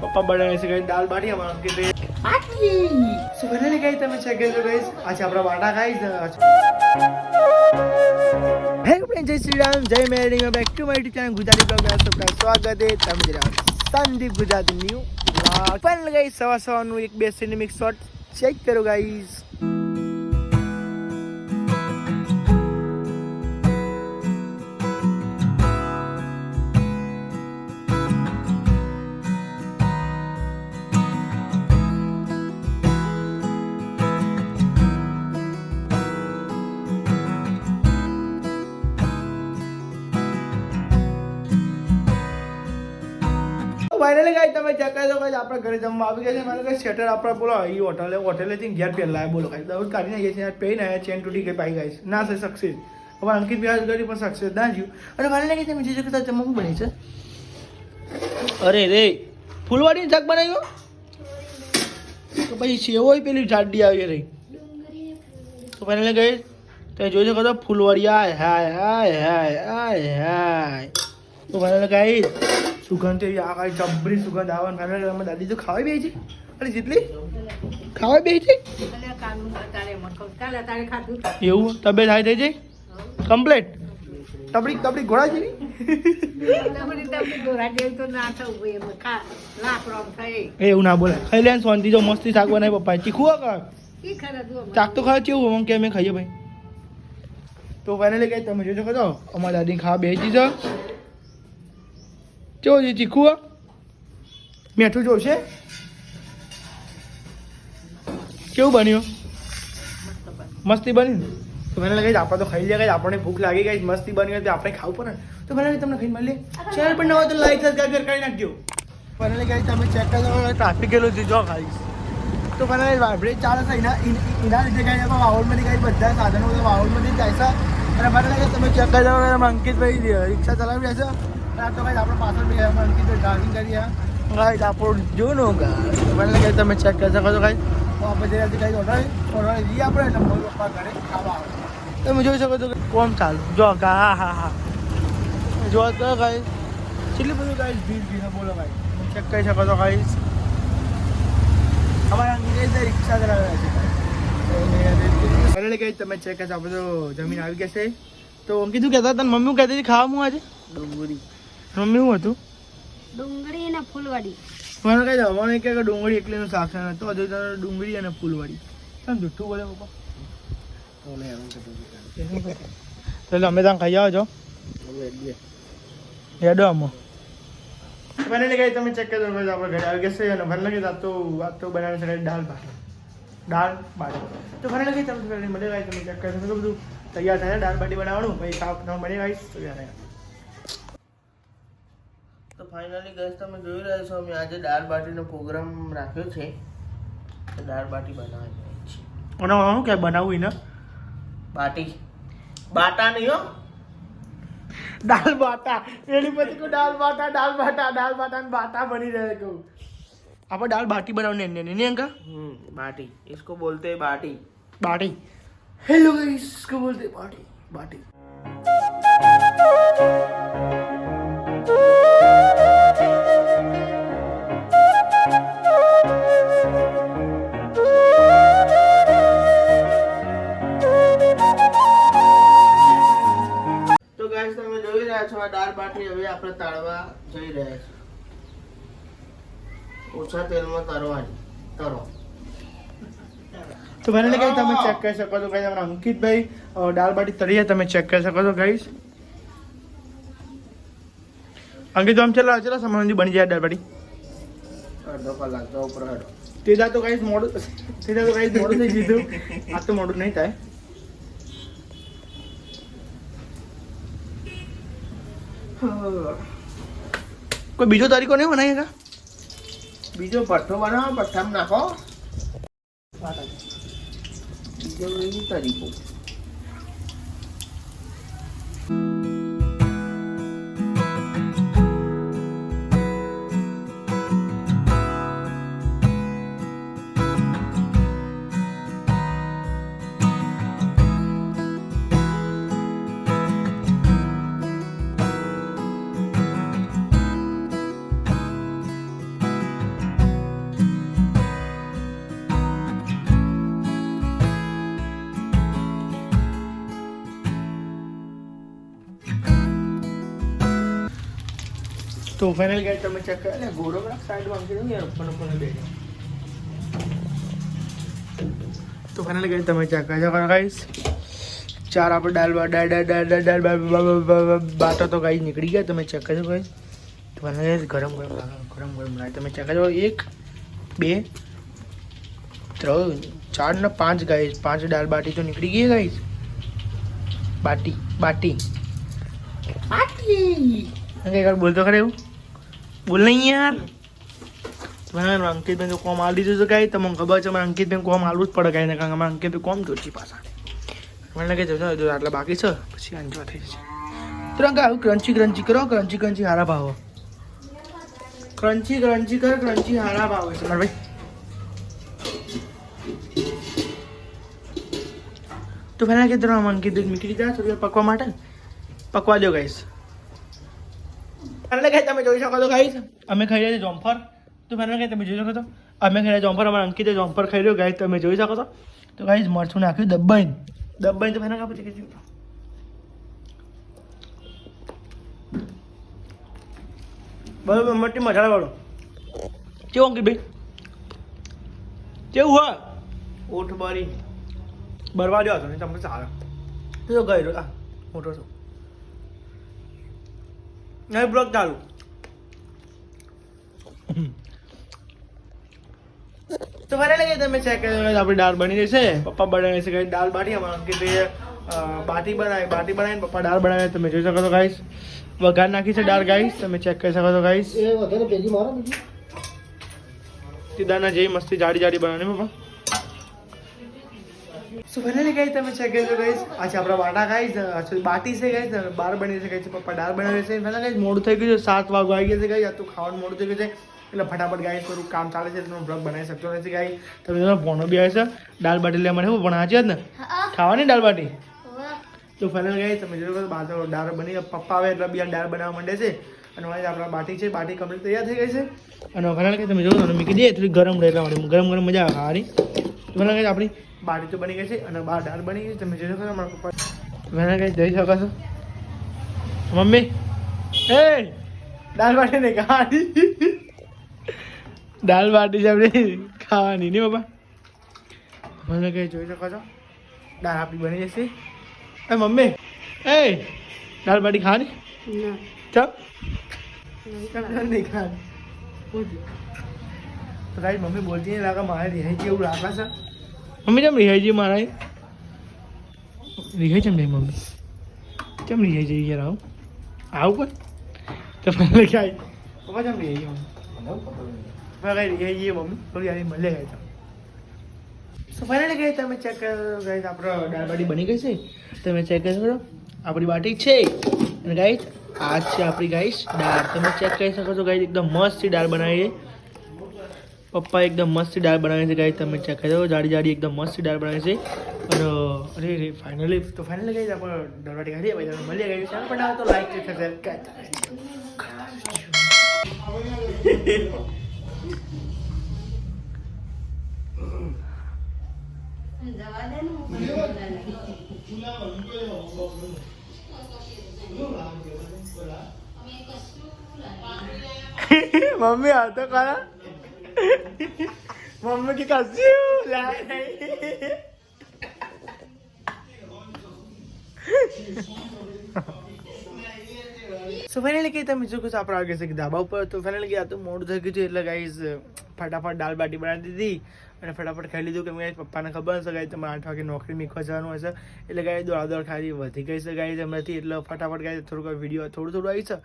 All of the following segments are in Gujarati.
પપ્પા બનાવે છે ગઈ દાલ બાટી અમારા કે બાટી. સો બનાને ગઈ તમે ચેક કરજો ગાઈસ આજે આપણા વાટા ગાઈસ હે ફ્રેન્ડ જય શ્રી રામ જય મેરી back to my channel Gujarati બ્લોગમાં સ્વાગત છે. તમે જરા સંદીપ ગુજરાતી ન્યુ પણ ગાઈસ સવા સવાનું એક બે સિનેમિક શોટ ચેક કરો ગાઈસ ફાઇનલી ગાઈ તમે ચેક કરી દો ગાઈ આપણે ઘરે જમવા આવી ગયા છે મને કઈ શેટર આપણે બોલો એ હોટલે હોટેલે થી ઘેર પહેલા બોલો ગાઈ દઉં કાઢી નાખીએ છીએ. પહેરીને આવ્યા ચેન તૂટી ગઈ પાઈ ગાઈશ ના થાય સક્સેસ હવે અંકિત વ્યાજ કરી પણ સક્સેસ ના જ્યું અને મને લાગે તમે જે જગ્યા જમવાનું બની છે. અરે રે, ફૂલવાડી શાક બનાવ્યો તો પછી સેવોય પેલી જાડી આવી રહી. તો ફાઇનલી ગઈ તમે જોઈ શકો છો ફૂલવાડી આય, હાય હાય હાય હાય હાય. તો ફાઇનલી ગાઈ સુગંધ એવી આ ચબરી સુગંધ આવે. ફાઇનલ અમે દાદી તો ખાવા બે છે અરે, જેટલી? ખાવા બે છે એવું? તબિયત હાઈ થઈ જાય કમ્પ્લેટ? તબડી તબડી ઘોડા જેવી એવું ના બોલે. ખાઈ લે શાંતિ જો મસ્તી શાક બનાવી પપ્પા ચીખું કર. ચાક તો કેવું હું કે અમે ખાઈએ ભાઈ. તો ફાઇનલી કઈ, તમે જોજો કરો અમારા દાદી ખાવા બેસી છે. કેવો છે ચીખું મીઠું જોશે? કેવું બન્યું? મસ્તી બની ને? તો મને લાગે આપણે તો ખાઈ લે ગઈ આપણને ભૂખ લાગી ગઈ મસ્તી બની હોય તો આપણે ખાવું પડે તો મને તમને ખાઈ મળીએ ચેનલ પણ ન હોય તો લાઈક સબસ્ક્રાઈબ કરી નાખજો. મને લાગે તમે ચેક કરો ટ્રાફિક ગયેલો છે જો ખાઈશ તો મને વાઇબ્રેટ ચાલે છે એના એન- લીધે કાંઈ એમાં વાવડમાંથી કાંઈ બધા સાધનો બધા વાવડમાંથી જાય છે. અને મને લાગે તમે ચેક કરજો એમાં અંકિતભાઈ રિક્ષા ચલાવી રહ્યા છે. કાંઈ આપણે જૂનું ગા મને કે તમે ચેક કરી શકો છો ગાઈસ તો આપણે જે આજે ગાઈસ ઓર્ડર ઓર્ડર લઈએ આપણે, એટલે મમ્મી પપ્પા ઘરે ખાવા આવે. તમે જોઈ શકો છો કે કોમ ચાલુ? જો હા હા હા. જો તો ગાઈસ કેટલી બધું ગાઈસ ભીડ ભીડ બોલો ગાઈસ ચેક કરી શકો છો ગાઈસ અમારા અંગ્રેજ રિક્ષા ચલાવે છે કઈ તમે ચેક કરી આપણે તો જમીન આવી ગયા છે. તો કીધું કહેતા હતા મમ્મી કહેતી હતી મુ આજે? ડુંગળી. મમ્મી શું હતું? ડુંગળી ને ફૂલવાડી. મને કઈ દવાનું કે ડુંગળી એકલીનું શાક છે તો હજુ તને ડુંગળી અને ફૂલવાળી કેમ જુઠ્ઠું બોલે પપ્પા. તો તમે ત્યાં ખાઈ આવો છો હેડો આમાં. મને લાગે તમે ચેક કરી દો આપણે ઘરે આવી ગયા છે અને મને લાગે આ તો આ તો બનાવે છે દાળ ભાત. દાળ બાટી તો મને લાગે તમે મને મળે તમે ચેક કરી બધું તૈયાર થાય દાળ બાટી બનાવવાનું પછી સાફ તમે બની ગાઈશ તો યાર તો ફાઇનલી ગેસ તમે જોઈ રહ્યા છો અમે આજે દાળ બાટીનો પ્રોગ્રામ રાખ્યો છે તો દાળ બાટી બનાવવાની છે અને હું કે બનાવવું એને બાટી બાટા નહીં હો દાલ બાટા એની પછી કોઈ દાલ બાટા દાલ બાટા દાલ બાટા ને બાટા બની રહે કહું આપણે દાલ બાટી બનાવને ને નહીં અંકા हम्म बाटी इसको बोलते हैं बाटी बाटी हेलो गाइस इसको बोलते हैं बाटी આપણે તાળવા જઈ રહ્યા છીએ. ઓછા તેલમાં તરવાની. તરો. તો મને કઈ તમે ચેક કરી શકો છો. કઈ તમારા અંકિતભાઈ દાળ બાટી તળીએ તમે ચેક કરી શકો છો ગાઈસ અંકિત આમ ચલા ચલા સમય બની જાય દાળ બાટી? અડધો કલાક તો ઉપર અડધો. તેજા તો ગાઈસ મોડું તેજા તો ગાઈસ મોડું થઈ ગયું આ તો મોડું નહીં થાય. કોઈ બીજો તરીકો નહીં બનાવી કા? બીજો ભઠ્ઠો બનાવો ભઠ્ઠામાં નાખો. બીજો તરીકો તો ફાઇનલ ગાઈસ તમે ચેક કરો એટલે ઘોડો પેલા સાઈડમાં મૂકી દો યાર ઉપર ઉપર બે તો ફાઇનલ ગાઈસ તમે ચેક કરજો ગાઈસ ચાર આપણે દાલ બા- દાળ દાળ દાળ દાળ દાળ બા- બા- બા- બા- બા- બાટા તો ગાઈસ નીકળી ગયા તમે ચેક કરજો ગાઈસ તો ફાઇનલ ગાઈસ ગરમ ગરમ લાગે, ગરમ ગરમ લાગે તમે ચેક કરજો એક બે ત્રણ ચાર ને પાંચ ગાઈસ પાંચ દાળ બાટી તો નીકળી ગઈ ગાઈસ બાટી બાટી બાટી કઈ યાર બોલતો ખરે એવું બોલ યાર. મને અંકિતભાઈ તો કોમ આલી દીધું કાંઈ. તમને ખબર છે મને અંકિતભાઈ કોમ આલવું જ પડે કાંઈ કારણ કે મારે અંકિતભાઈ કોમ જોઈ પાછા. મને લાગે છે, જો આટલા બાકી છે. પછી અંજવા થઈ જશે. તો રંગ આવું ક્રન્ચી કરો ક્રન્ચી ક્રન્ચી હારા ભાવો ક્રન્ચી ક્રન્ચી કર ક્રન્ચી હારા ભાવે છે મારા ભાઈ. તો પહેલાં કે તમે અંકિતભાઈ મીઠી જાય થોડી પકવા માટે. પકવા દો ગાઈસ એટલે કઈ તમે જોઈ શકો છો ગાઈસ. અમે ખાઈ રહ્યા છીએ જોમ્ફર. તો ફેના કઈ તમે જોઈ શકો છો. અમે ખાઈ રહ્યા જોમફર. અમારા અંકિતે જોમફર ખાઈ રહ્યો. ગાઈસ તમે જોઈ શકો છો. તો ગાઈસ મરચું નાખ્યું દબાઈને. દબાઈને તો ફેના કાપી કે બરોબર મટી મસાલાવાળું. કેવું અંકિત ભાઈ? કેવું હોય? ઓઠ બરી. બરવા દો નહીં તમને સારા. તો ગયો આ મોટો છો. નહીં બ્લોક ચાલુ તો ફરે લાગે તમે ચેક કરી આપણી દાળ બની જશે પપ્પા બનાવી છે કઈ દાળ બાટી અમારા તે બાટી બનાવી બાટી બનાવીને પપ્પા દાળ બનાવે તમે જોઈ શકો છો ગાઈસ વઘાર નાખી છે દાળ ગાઈસ તમે ચેક કરી શકો છો ગાઈસ એ વધારે ભેગી મારો બીજી. સીધાના જેવી મસ્તી જાડી જાડી બનાવવાની પપ્પા. સો ફાઇનલી ગાઈસ તમે ચેક કરી ગાઈસ આજે આપણે બાટા ખાઈ છે બાટી છે ગાઈસ બાર બની છે ગાઈસ પપ્પા દાળ બનાવે છે. ફાઇનલ ગાઈસ મોડું થઈ ગયું છે સાત વાગ આવી ગયા છે ગાઈસ આ તો ખાવાનું મોડું થઈ ગયું છે. એટલે ફટાફટ ગાઈસ થોડું કામ ચાલે છે તમે બ્લોગ બનાવી શકતો નથી ગાઈ તમે ફોનો બી આવે છે દાળ બાટી લેવા મને પણ આજે જ ને? ખાવાની દાળ બાટી? તો ફાઇનલ ગઈ તમે જોયું બાદ દાળ બની પપ્પા આવે એટલે બી દાળ બનાવવા માંડે છે. અને હવે આપણા બાટી છે બાટી કમ્પ્લીટ તૈયાર થઈ ગઈ છે. અને ફાઇનલ ગઈ તમે જોયું મૂકી દઈએ થોડી ગરમ રહે એટલા માટે. ગરમ ગરમ મજા આવે ખાવાની. તો ફાઇનલ ગઈ આપણી બાટી તો બની ગઈ છે અને બાર દાળ બની ગઈ છે. તમે જોઈ શકો છો મારા પપ્પા ફાઇનલ ગાઈસ જોઈ શકો છો. મમ્મી એ દાળ બાટી નહીં ગાડી દાળ બાટી છે આપણી. ખાવાની નહીં બાપા મને કઈ જોઈ શકો છો. દાળ આપણી બની જશે. એ મમ્મી એ દાળ બાટી ખાવાની? ચપ નહીં ખાવાની. તો કાંઈ મમ્મી બોલતી નહીં લાગે મારે રિહાઈ એવું લાગે છે. મમ્મી કેમ રિહાઈ જઈએ મારા રિહાઈ ચમ જાય મમ્મી? કેમ રિહાઈ જઈ યાર આવું? આવું પણ તો મને ક્યાંય? પપ્પા કેમ રિહાઈ ગઈ મમ્મી? રિહાઈ ગઈ મમ્મી થોડી યાર મળે ગઈ સો ફાઇનલી ગઈ તમે ચેક કરો ગઈ આપણો દાળ બાટી બની ગઈ છે? તમે ચેક કરો આપણી બાટી છે. અને ગાઈસ આ છે આપણી ગાઈસ દાળ તમે ચેક કરી શકો છો ગાઈસ એકદમ મસ્ત દાળ બનાવી છે પપ્પા એકદમ મસ્ત દાળ બનાવે છે ગાઈસ તમે ચેક કરો જાડી જાડી એકદમ મસ્ત દાળ બનાવે છે. અને, અરે રે ફાઇનલી તો ફાઇનલી ગાઈસ આપણે દાળ બાટી ખાધી ભાઈ તમે મળીએ ગાઈસ ચેનલ પર ના હોય તો લાઈક કરતા કરતા મમ્મી આ તો ખરા? મમ્મી કે કસ્યું લાય સો ફાઇનલી કે તમે શું કશો આપણે આગે છે ધાબા ઉપર તો ફાઇનલી ગયા તો મોડું થઈ ગયું છે એટલે ગાઈઝ ફટાફટ દાળ બાટી બનાવી દીધી અને ફટાફટ ખાઈ લીધું કે ગાઈઝ પપ્પાને ખબર હશે ગાઈઝ તમારે આઠ વાગે નોકરી નીકળવા જવાનું હશે. એટલે ગાય દોડા દોડ ખાલી વધી ગઈ છે ગાય એમનાથી એટલે ફટાફટ ગાય થોડુંક વીડિયો થોડું થોડું આવી છે.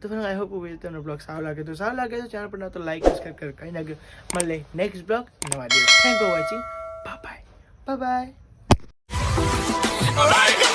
તો આઈ હોપ તમને બ્લોગ સારો લાગે. તો સારો લાગે તો ચેનલ પર તો લાઈક સબસ્ક્રાઈબ કર કંઈ નાખ્યો મળે નેક્સ્ટ બ્લોગ નવા દિવસ. Thank for watching bye bye bye